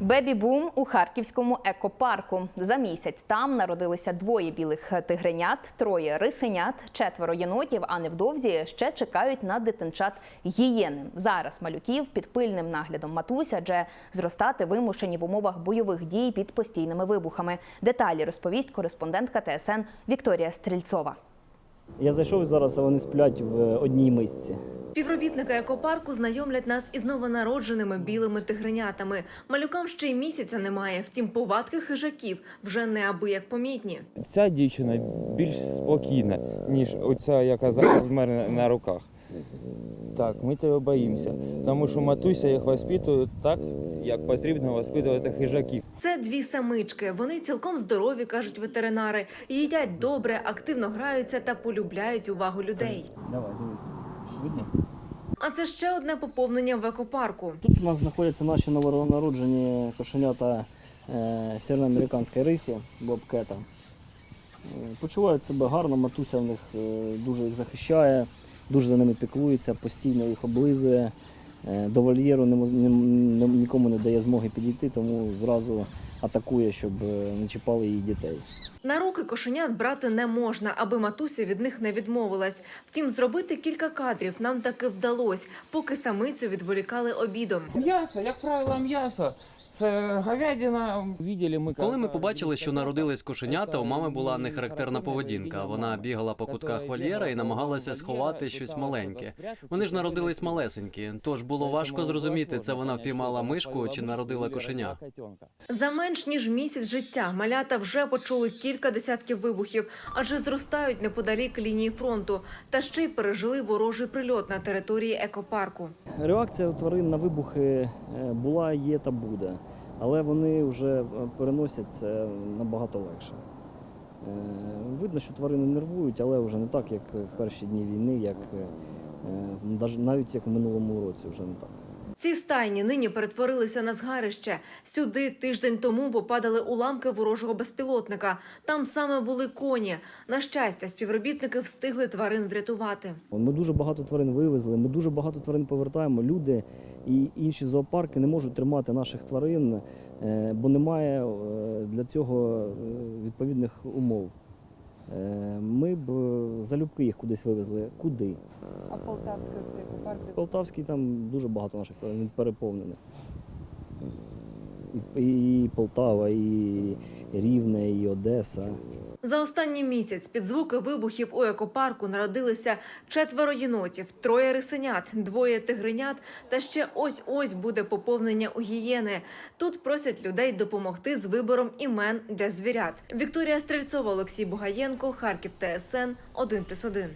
Бебі-бум у харківському екопарку. За місяць там народилися двоє білих тигренят, троє рисенят, четверо єнотів. А невдовзі ще чекають на дитинчат гієни. Зараз малюків під пильним наглядом матусь, адже зростати вимушені в умовах бойових дій під постійними вибухами. Деталі розповість кореспондентка ТСН Вікторія Стрільцова. Я зайшов зараз, вони сплять в одній мисці. Співробітники екопарку знайомлять нас із новонародженими білими тигренятами. Малюкам ще й місяця немає, втім повадки хижаків вже неабияк помітні. Ця дівчина більш спокійна, ніж оця, яка зараз в мене на руках. Так, ми тебе боїмося, тому що матуся їх воспитує так, як потрібно воспитувати хижаків. Це дві самички. Вони цілком здорові, кажуть ветеринари. Їдять добре, активно граються та полюбляють увагу людей. Давай, дивись. Видно? А це ще одне поповнення в екопарку. Тут у нас знаходяться наші новонароджені кошенята е, рисі, бобкета. Е, Почувають себе гарно, матуся в них е, дуже їх захищає, дуже за ними піклується, постійно їх облизує. До вольєру нікому не дає змоги підійти, тому зразу атакує, щоб е, не чіпали її дітей. На руки кошенят брати не можна, аби матуся від них не відмовилась. Втім, зробити кілька кадрів нам таки вдалось, поки самицю відволікали обідом. М'ясо, як правило, м'ясо. Це говядина. Видели ми, Коли ми побачили, що народились кошенята, у мами була нехарактерна поведінка. Вона бігала по кутках вольєра і намагалася сховати щось маленьке. Вони ж народились малесенькі, тож було важко зрозуміти, це вона впіймала мишку чи народила кошеня. За менш ніж місяць життя малята вже почули кілька десятків вибухів, адже зростають неподалік лінії фронту, та ще й пережили ворожий прильот на території екопарку. Реакція у тварин на вибухи е, була, є та буде, але вони вже е, переносять це набагато легше. Е, Видно, що тварини нервують, але вже не так, як в перші дні війни, як е, навіть як в минулому році вже не так. Ці стайні нині перетворилися на згарище. Сюди тиждень тому попадали уламки ворожого безпілотника. Там саме були коні. На щастя, співробітники встигли тварин врятувати. Ми дуже багато тварин вивезли, ми дуже багато тварин повертаємо. Люди і інші зоопарки не можуть тримати наших тварин, е, бо немає е, для цього е, відповідних умов. Е, Ми б е, залюбки їх кудись вивезли. Куди? А Полтавська це екопарк? Полтавський там дуже багато наших він переповнений. І Полтава, і Рівне, і Одеса. За останній місяць під звуки вибухів у екопарку народилися четверо єнотів, троє рисенят, двоє тигренят та ще ось-ось буде поповнення у гієни. Тут просять людей допомогти з вибором імен для звірят. Вікторія Стрельцова, Олексій Бугаєнко, Харків ТСН 1+,1.